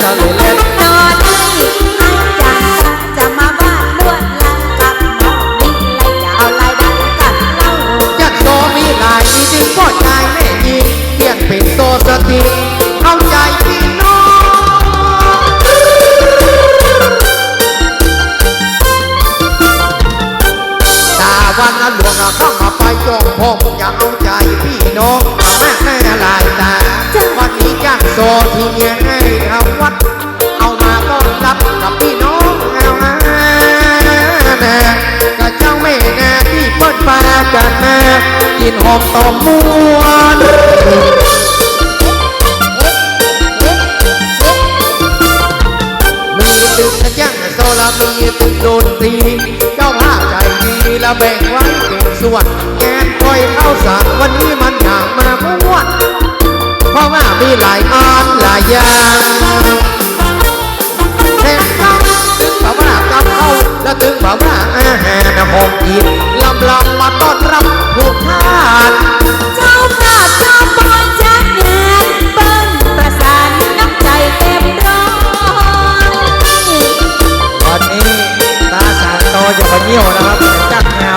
তালে ินหอมตอมมวนมีตึกกระจ้งโซลามีตึกโดนตีเจ้าภาพใจดีละแบ่งไว้เป็นส่วนแอนคอยเข้าสารวันนี้มันหนักมาม้วนเพราะว่ามีหลายอันหลายอย่างแทนกันถึงภาว่ากับเขาแล้วตึ้งภาว่าอาหารหอมอิ่ กลอมมาต้อนรับผู้ทาสเจ้าภาพเจ้บอลจัดงานเบิ้ลประสานน้ำใจเต็มร้อยวันนี้ตาสารโตอย่าไปเยี่ยวนะครับจักเงา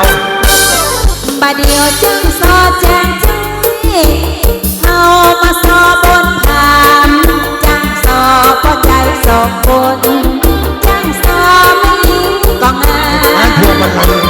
บาเดียวจึงสอแจงใจเอามาสอบนทางจังสอพอใจสอบคนจังสอไม่ต้องงานพวกมัน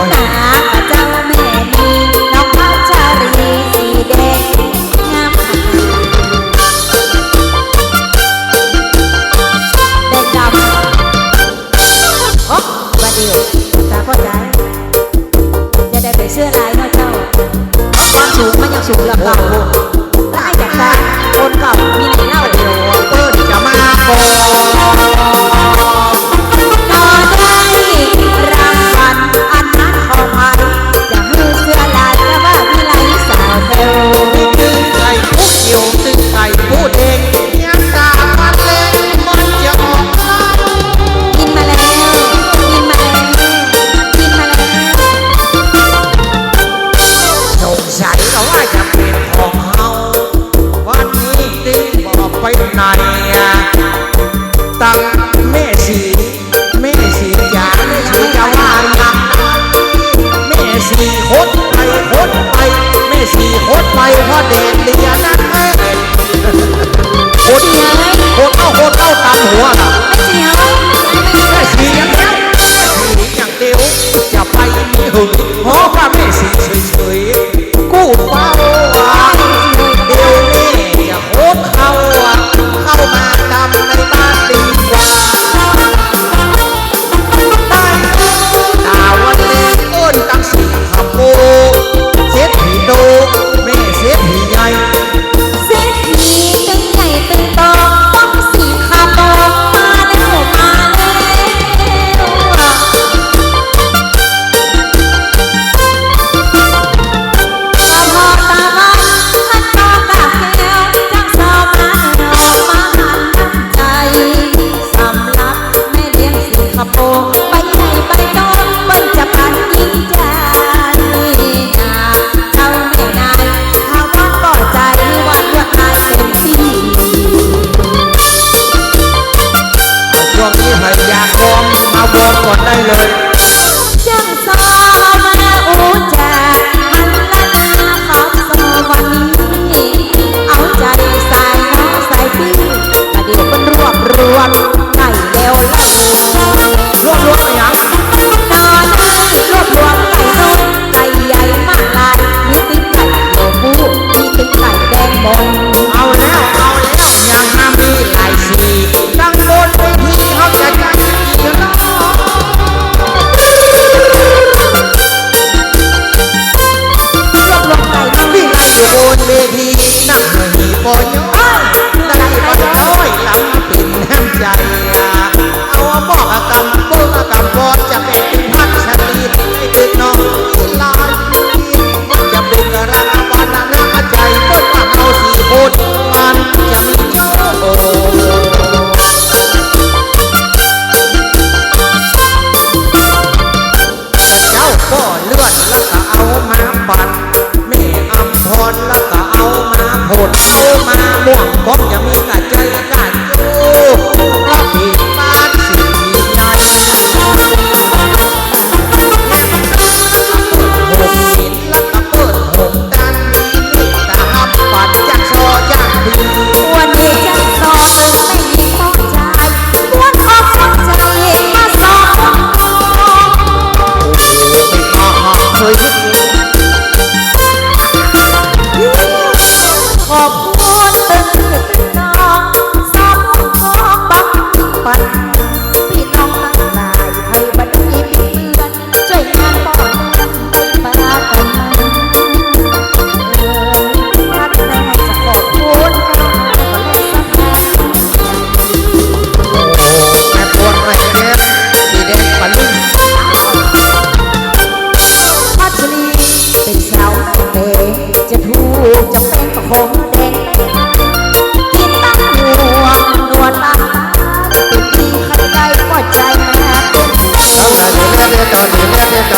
ตังแม่สีแม่สีอยาแม่สีจะว่าหนักแม่สีคดไปคดไปแม่สีคดไปเพราะแดดเดียนักเอ้ยคดโคดเอาโคดเอาตามหัวน่ะแม่สียังเดียวแม่สียังเดียวอย่ไปมีหึงขอพระแม่สีเฉยๆกู้เป้า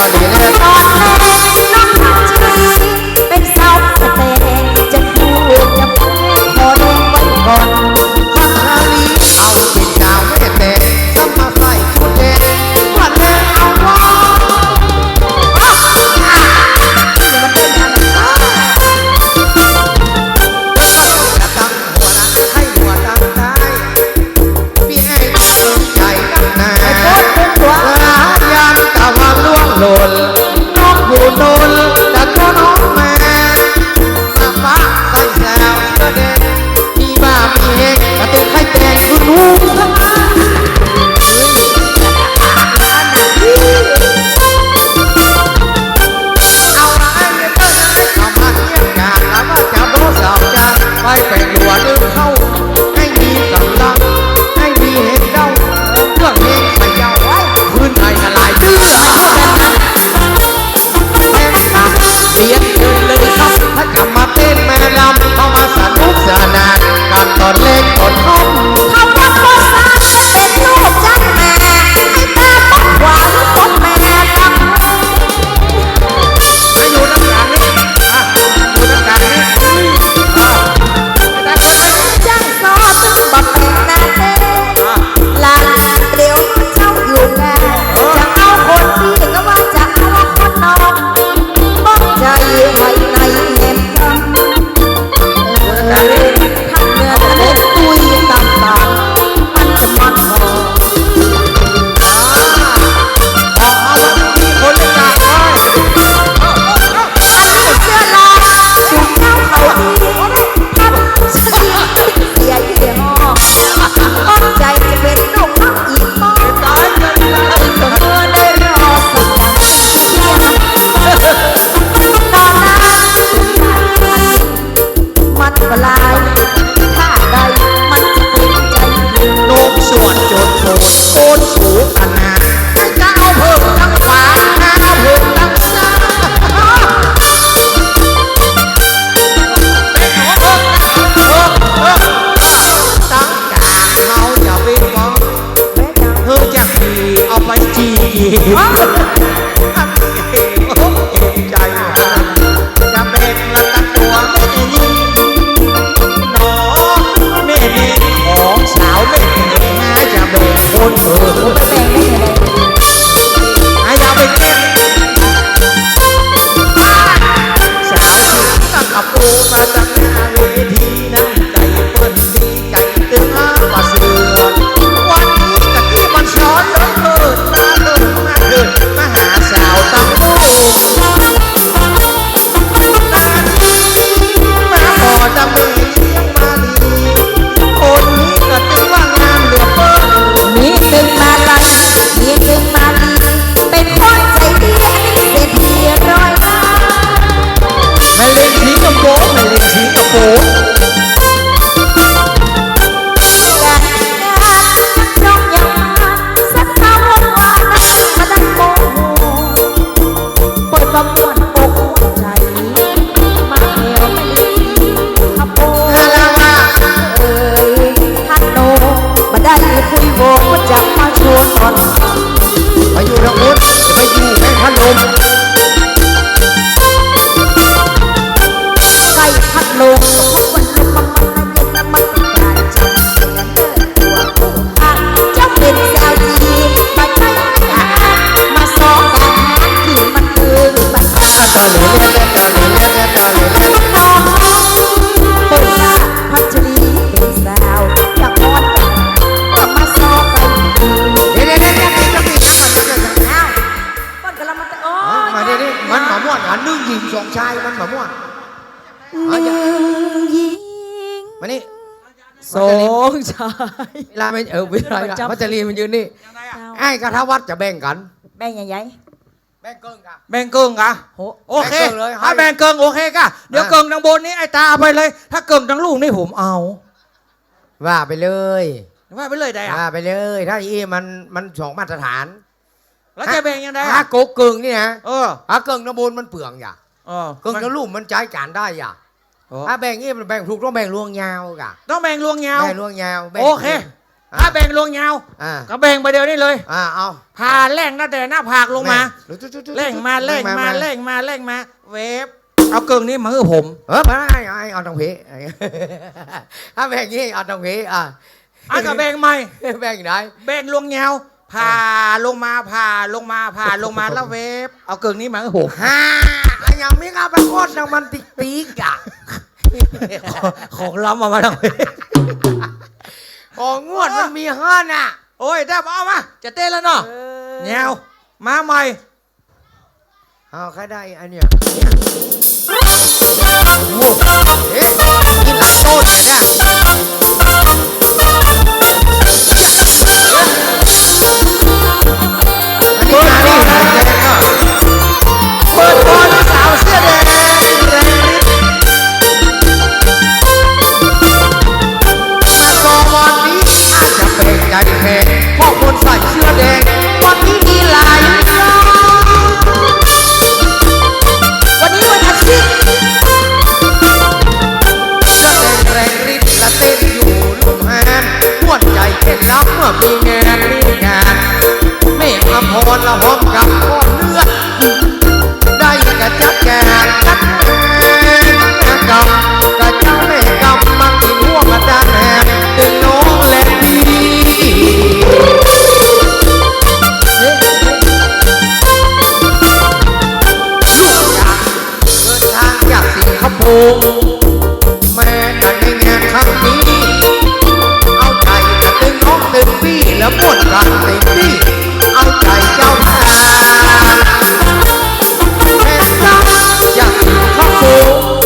Bye. มานี่สงชายเวลาไม่เออเวลาไม่ละมัจจารีมันยืนนี่งไงอะไอ้กระทวัดจะแบ่งกัน แบ่งยังไงแบ่งเกิงค่ะแบ่งเกิงค่ะโอเคเลยถ้าแบ่งเกิงโอเคค่ะเดี๋ยวเกิงทางบนนี้ไอ้ตาเอาไปเลย ถ้าเกิงทางลูกนี่ผมเอา ว่าไปเลยว่าไปเลยได้อะว่าไปเลย ถ้าอีมันมันสองมาตรฐาน แล้วจะแบ่งยังไงถ้าโกเกิงนี่นะเออถ้าเกิงทางบนมันเปลืองอย่าเกิงทางลูกมันใช้การได้อย่า ถ้าแบ่งนี่แบ่งถูกต้องแบ่งลวงยาวกะต้องแบ่งลวงยาวแบ่งลวงยาวโอเคถ้าแบ่งลวงยาวก็แบ่งไปเดียวนี่เลยอ่าเอาผ่าแรงหน้าแต่หน้าผากลงมาแร่งมาแร่งมาแร่งมาแร่งมา เวฟเอาเกิงนี้มาให้ผม เออมาไอ้ไอ้เอาตรงเพถ้าแบ่งนี้เอาตรงพีอ่าอ่าก็แบ่งใหม่แบ่งไหนแบ่งลวงยาวผ่าลงมาผ่าลงมาผ่าลงมาแล้วเวฟเอาเกิงนี้มาให้ผมฮ่าอย่างนี้เอาไปโคตรมันติ๊กติ๊กอะ ของล้ำมามาแล้วเวฟของงวดมันมีห้าน่ะ โอ้ยได้เอามา จะเต้นแล้วเนาะแนวมาใหม่เอาใครได้อันเนี้ยโอ้เอ๊ะกินหลังโต๊ะเนี่ยเนี่ย อยู่ลูกแฮนหัวใจเต้นรับเมื่อมีงานมีงานไม่อภรละหอมกับก้อนเลือดได้กระจัดแกนจัดแกนกำกระจ้าแม่กำมากินหัวกระดานแหนตึงน้องและพี่ลูกอยากเดินทางจากสิงคโปร์ แล้วม่วนกันเต็มที่เอาใจเจ้าทาแม่สาอยากอยู่ข้างโค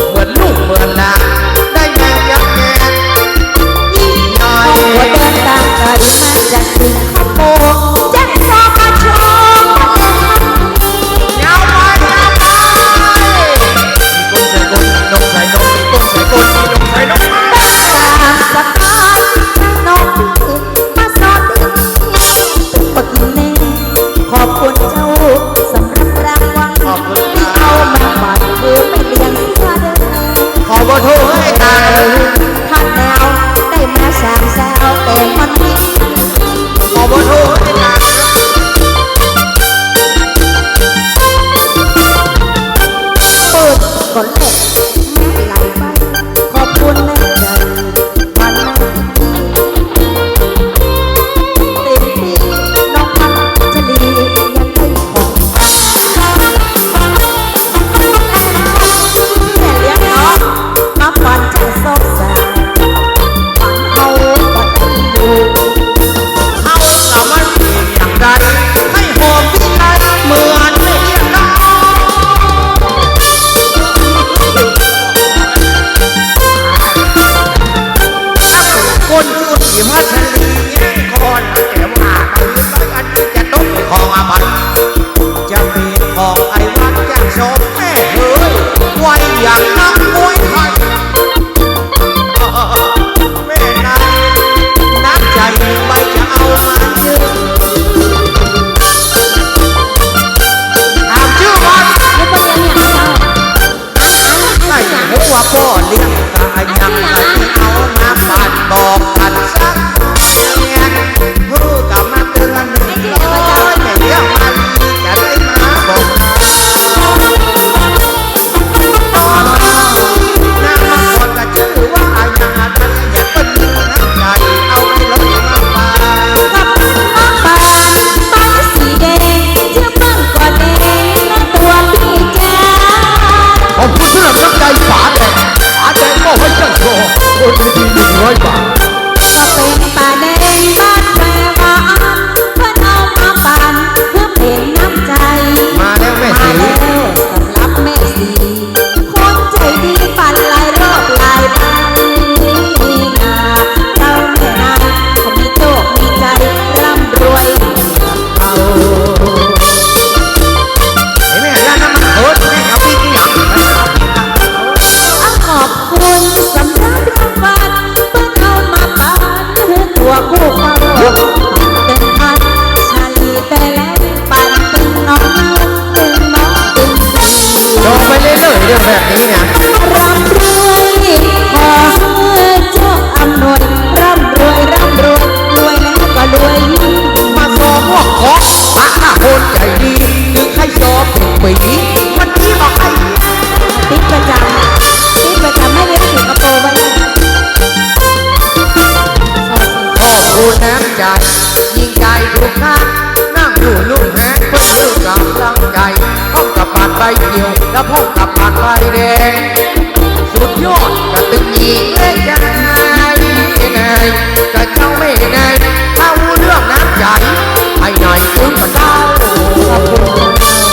เหมือนลูกเหมือนหลาน ลงไปรื่ยๆอเนี่อให้อำนวยร่ำรวยร่ำรวยรวยแล้ก็รวยมาโซ่พวกขอตาคนใจดีถึงให้ยอมเป็นปี จ ยิ่งใจทุกข้างนั่งอยู่ลุ่มแหงเพื่อลูกกำลังใจพ้องกับปานใบเขียว และพ้องกับปานใบแดง สุดยอดกระตึงอีเงและยังไงไนกระเจ้าไม่ไนเอาเรื่องน้ำใจให้หน่อยคุณเศร้าขอบคุ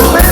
Oh.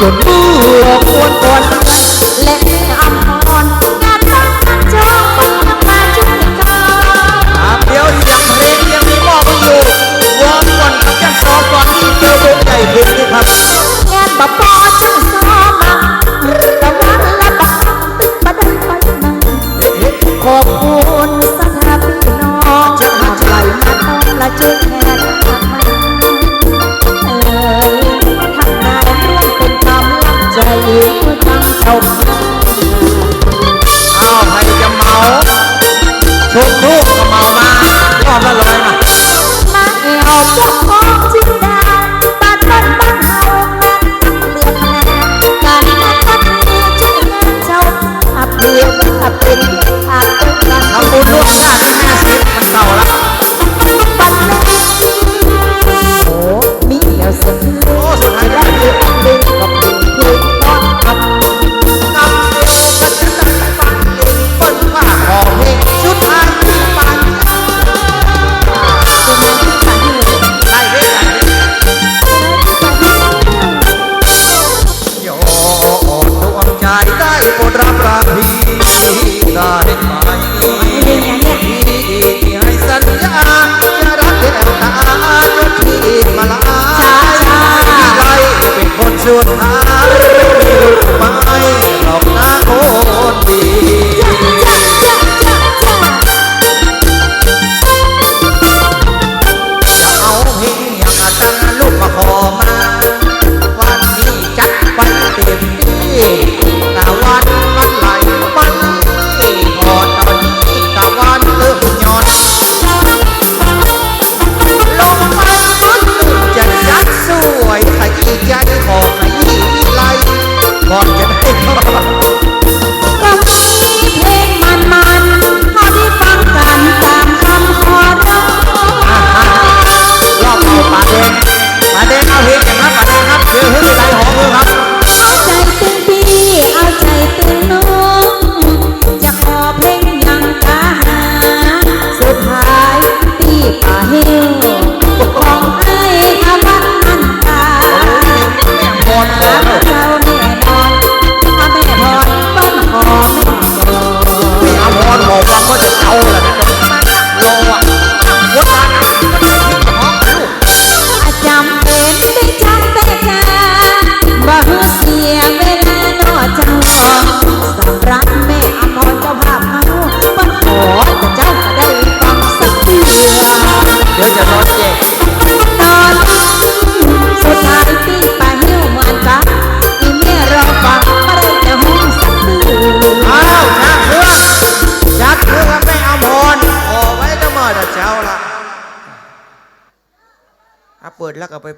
จนเมื่อควรควร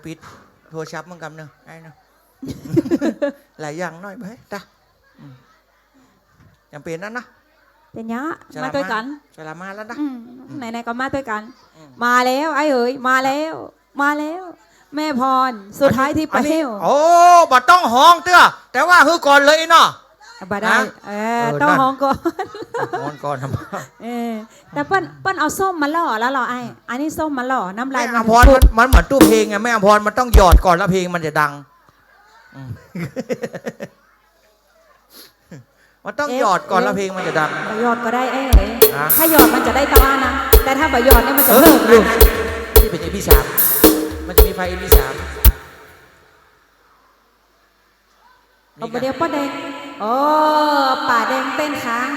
ปปิดโทรศัพท์มึงกำเนอะไอ้เนอะหลายอย่างหน่อยไปจ้ะอืมจำเป็นนั่นนะเป็นยะมาด้วยกันสลามาแล้วนะอืมไหนๆก็มาด้วยกันอืมมาแล้วไอ้เอ๋ยมาแล้ว มาแล้ว แม่พรสุดท้ายที่อัปะนนี้เฮวโอ้บัดต้องห้องเตื้อแต่ว่าฮือก่อนเลยเนาะ บ่ได้ ฮะเอเอออต้องนั่น ห้องก่อนห้องก่อนทำไมเออ แต่เปิ้นเปิ้นเอาส้มมาล่อแล้วเหรอไอ้อันนี้ส้มมาล่อน้ำลาแม่ยอภรมันมันเหมือนตู้เพลงไงแม่อภรมันต้องหยอดก่อนแล้วเพลงมันจะดังอืมมันต้องหยอดก่อนแล้วเพลงมันจะดังบ่หยอดก็ได้ไอ้เอ๋ยฮะ ถ้าหยอดมันจะได้ตานะ แต่ถ้าบ่หยอดเนี่ยมันจะเออเพิ่มอยู่นี่เป็น EP สามมันจะมีไฟ EP สาม เอาไปเดียวป้าแดงโอ้ป่าแดงเต้นค้าง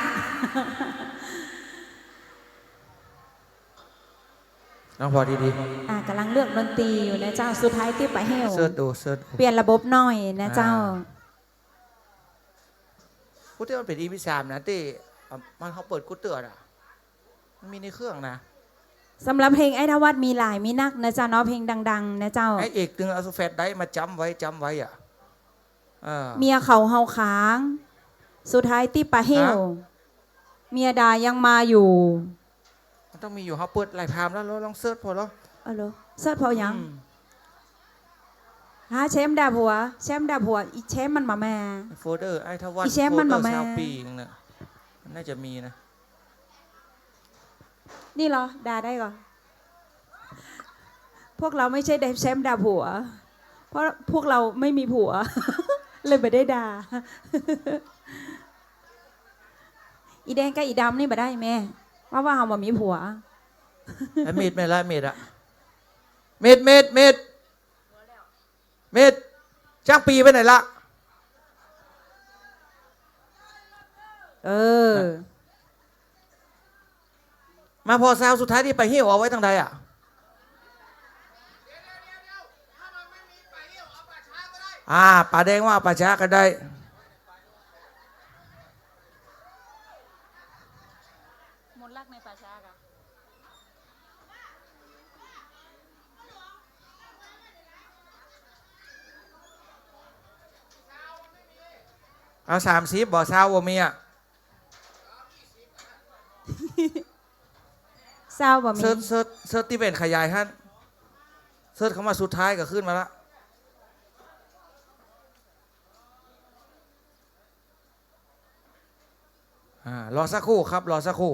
น้องพอดีอ่ากำลังเลือกดนตรีอยู่นะเจ้า สุดท้ายที่ปะเฮวๆเสิร์ชดูเสิร์ชดูเปลี่ยนระบบหน่อยนะเจ้าอ่ากูเตือมันเป็น EP สามนะที่อะมันเขาเปิดกูเตือนอะมันมีในเครื่องนะสำหรับเพลงไอ้ทวัดมีหลายมีนักนะเจ้าเนาะเพลงดัง ๆ นะเจ้าไอเอกตึงเอาสแฟตได้มาจำไว้จำไว้อะ เออเมียเขาเฮาค้าง สุดท้ายตีปะเฮวฮะเมียดายังมาอยู่มันต้องมีอยู่เขาเปิดหลายพามแล้วเราลองเสิร์ชพอแล้วเออเหรอเสิร์ชพอยังอืมฮะแชมป์ดาผัวแชมป์ดาผัวอีแชมป์มันมาแม่โฟลเดอร์ไอ้ทวัตอีแชมป์มันโฟลมาเดอร์แม่ชาวปีงเนี่ยมันน่าจะมีนะ นี่เหรอดาได้ก่อนพวกเราไม่ใช่แชมป์ดาผัว เพราะพวกเราไม่มีผัว เลยไม่ได้ด่าอีแดงกับอีดำนี่มาได้แม่ว่าว่าเราบ่มีผัวไอ้เม็ดไม่ละเม็ดอะเม็ดเม็ดเม็ดเม็ดจ้างปีไปไหนละเออ มาพอซาวสุดท้ายที่ไปเหี่ยวเอาไว้ทางใดอะ อ่าป่าแดงว่าป่าช้าก็ได้ มนลักในป่าช้ากะเอาสามสิบบ่ซาวบ่มีอะเศร้าบ่มีเซิร์ชเซิร์ชเซิร์ชที่เป็นขยายฮั่นเซิร์ชคำว่าสุดท้ายก็ขึ้นมาละอ่า รอสักครู่ครับ รอสักครู่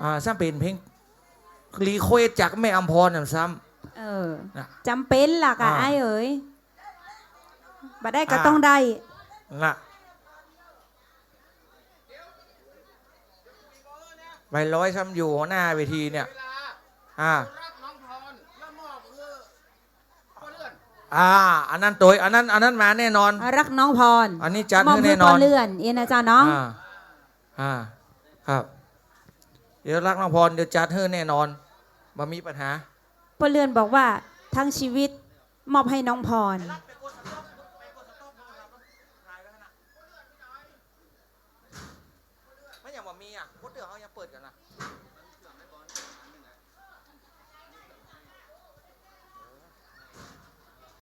อ่าซ้ำเป็นเพลงรีโควสจากแม่อัมพรน่ะซ้เออำนะจำเป็นล่ะกะอ่าไอ้เอ๋ยบัดได้ก็ต้องได้น่ะใบร้อยซ้ำอยู่หน้าเวทีเนี่ย อ่า อ่าอันนั้นตัวอันนั้น อันนั้นมาแน่นอน รักน้องพร อันนี้จัดมอบให้ให้แน่นปออนเลื่อนเอ็นนะจ๊ะเนาะอ่าอ่าครับ เดี๋ยวรักน้องพรเดี๋ยวจัดให้แน่นอนมามีปัญหาปอเลื่อนบอกว่าทั้งชีวิตมอบให้น้องพร